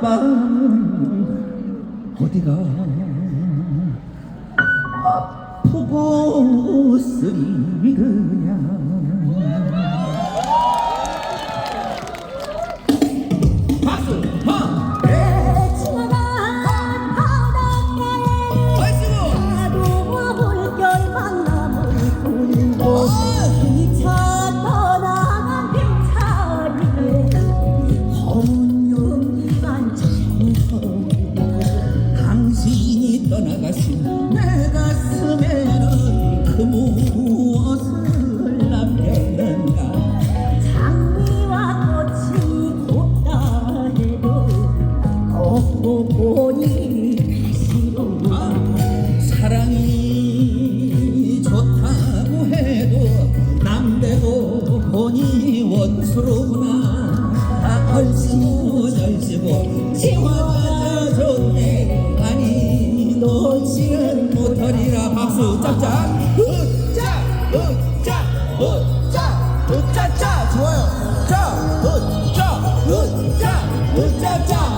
마음은 어디가? 아프고 쓰리느냐 내 가슴에는 그 무엇을 남겼는가? 장미와 꽃이 곱다 해도 걷고 보니 가시로 아, 사랑이 좋다고 해도 남대고 보니 원수로구나. 아, 얼씨고 절씨고 지워 박수 짝짝 으짜 으짜 으짜 으짜짜 좋아요 짜 으짜 으짜짜 으짜짜